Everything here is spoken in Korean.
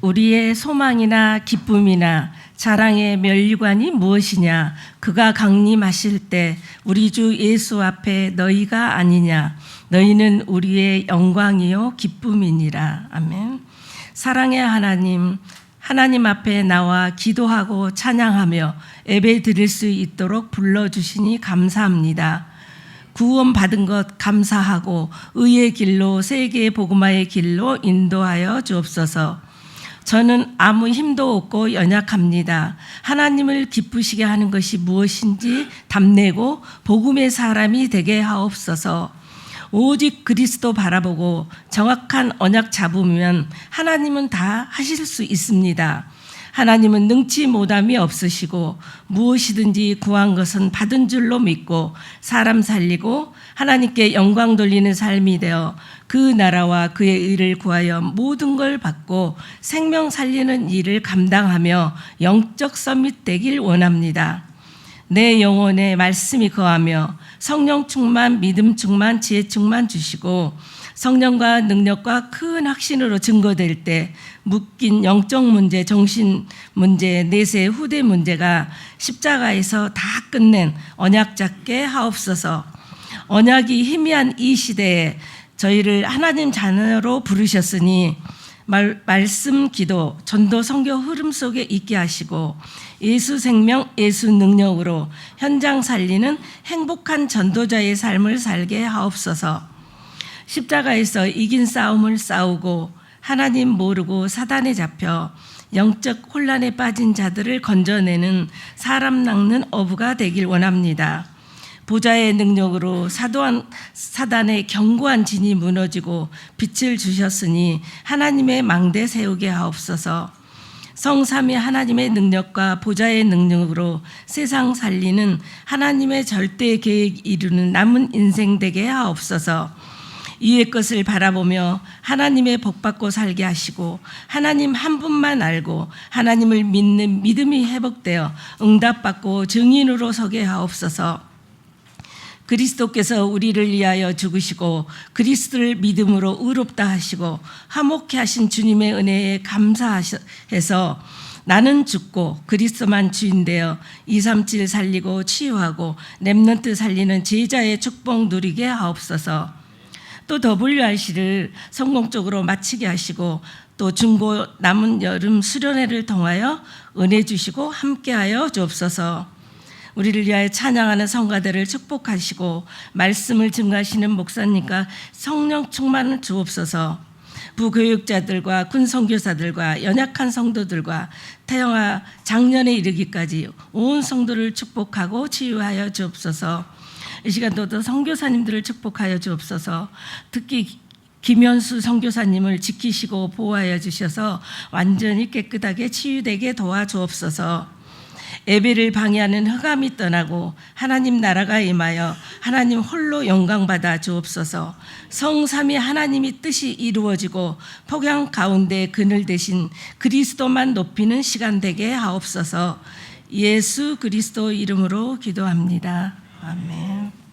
우리의 소망이나 기쁨이나 자랑의 멸류관이 무엇이냐? 그가 강림하실 때 우리 주 예수 앞에 너희가 아니냐? 너희는 우리의 영광이요 기쁨이니라. 아멘. 사랑의 하나님, 하나님 앞에 나와 기도하고 찬양하며 예배 드릴 수 있도록 불러 주시니 감사합니다. 구원 받은 것 감사하고 의의 길로 세계 복음화의 길로 인도하여 주옵소서. 저는 아무 힘도 없고 연약합니다. 하나님을 기쁘시게 하는 것이 무엇인지 답내고 복음의 사람이 되게 하옵소서. 오직 그리스도 바라보고 정확한 언약 잡으면 하나님은 다 하실 수 있습니다. 하나님은 능치 못함이 없으시고 무엇이든지 구한 것은 받은 줄로 믿고 사람 살리고 하나님께 영광 돌리는 삶이 되어 그 나라와 그의 의를 구하여 모든 걸 받고 생명 살리는 일을 감당하며 영적 서밋 되길 원합니다. 내 영혼에 말씀이 거하며 성령 충만, 믿음 충만, 지혜 충만 주시고 성령과 능력과 큰 확신으로 증거될 때 묶인 영적 문제, 정신 문제, 내세 후대 문제가 십자가에서 다 끝낸 언약 잡게 하옵소서. 언약이 희미한 이 시대에 저희를 하나님 자녀로 부르셨으니 말, 말씀 기도 전도 성교 흐름 속에 있게 하시고 예수 생명 예수 능력으로 현장 살리는 행복한 전도자의 삶을 살게 하옵소서. 십자가에서 이긴 싸움을 싸우고 하나님 모르고 사단에 잡혀 영적 혼란에 빠진 자들을 건져내는 사람 낚는 어부가 되길 원합니다. 보좌의 능력으로 사도한 사단의 견고한 진이 무너지고 빛을 주셨으니 하나님의 망대 세우게 하옵소서. 성삼위 하나님의 능력과 보좌의 능력으로 세상 살리는 하나님의 절대 계획 이루는 남은 인생 되게 하옵소서. 이의 것을 바라보며 하나님의 복 받고 살게 하시고 하나님 한 분만 알고 하나님을 믿는 믿음이 회복되어 응답받고 증인으로 서게 하옵소서. 그리스도께서 우리를 위하여 죽으시고 그리스도를 믿음으로 의롭다 하시고 화목케 하신 주님의 은혜에 감사해서 나는 죽고 그리스도만 주인 되어 237 살리고 치유하고 렘넌트 살리는 제자의 축복 누리게 하옵소서. 또 WRC를 성공적으로 마치게 하시고 또 중고 남은 여름 수련회를 통하여 은혜 주시고 함께하여 주옵소서. 우리를 위하여 찬양하는 성가들을 축복하시고 말씀을 증가하시는 목사님과 성령 충만을 주옵소서. 부교육자들과 군 선교사들과 연약한 성도들과 태영아 작년에 이르기까지 온 성도를 축복하고 치유하여 주옵소서. 이 시간도 또 선교사님들을 축복하여 주옵소서. 특히 김현수 선교사님을 지키시고 보호하여 주셔서 완전히 깨끗하게 치유되게 도와주옵소서. 예배를 방해하는 흑암이 떠나고 하나님 나라가 임하여 하나님 홀로 영광 받아 주옵소서. 성삼위 하나님이 뜻이 이루어지고 폭양 가운데 그늘 대신 그리스도만 높이는 시간 되게 하옵소서. 예수 그리스도 이름으로 기도합니다. 아멘.